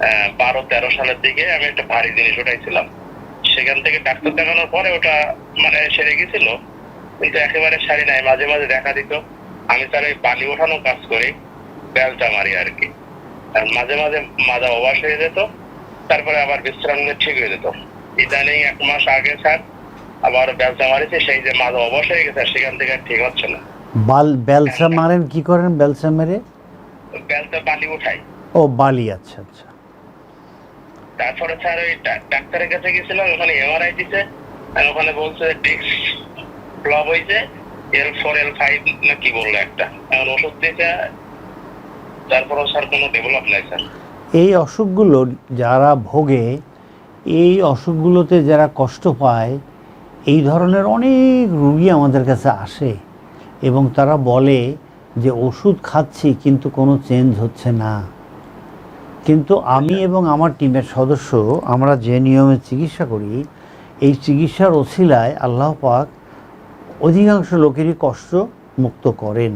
আহ, বারো তেরো সালের দিকে আমি একটা ভারী জিনিস উঠাইছিলাম। সেখান থেকে ডাক্তার দেখানোর পরে ওটা মানে সেরে গেছিল কিন্তু একেবারে সারি নাই মাঝে মাঝে দেখা দিত। আমি তার ওই বালি ওঠানো কাজ করি বেলটা মারি আর কি। আর মাঝে মাঝে মাজা অবাস হয়ে যেত তারপরে আবার বিশ্রাম নিয়ে ঠিক হয়ে যেত। ইদানিং এক মাস আগে স্যার আবার বেলচা মারিছে সেই যে মাজা অবশ হয়ে গেছে সেখান থেকে আর ঠিক হচ্ছে না। বাল বেলসা মারেন কি করেন বেলসা মেরে? বেলটা বালি উঠাই। ও বালি আচ্ছা আচ্ছা। তারপরে স্যার ওই ডাক্তারের কাছে গেছিলাম, ওখানে এমআরআই দিছে, আর ওখানে বলছে ডিস্ক ব্লক হয়েছে এল ফোর এল ফাইভ না কি বলল একটা। এখন ওষুধ দিয়েছে তারপরেও স্যার কোনো ডেভেলপ নাই স্যার। এই অসুখগুলো যারা ভোগে, এই অসুখগুলোতে যারা কষ্ট পায়, এই ধরনের অনেক রুগী আমাদের কাছে আসে এবং তারা বলে যে, ওষুধ খাচ্ছি, কিন্তু কোনো চেঞ্জ হচ্ছে না। কিন্তু আমি এবং আমার টিমের সদস্য আমরা যে নিয়মে চিকিৎসা করি, এই চিকিৎসার অছিলায় আল্লাহ পাক অধিকাংশ লোকেরই কষ্ট মুক্ত করেন।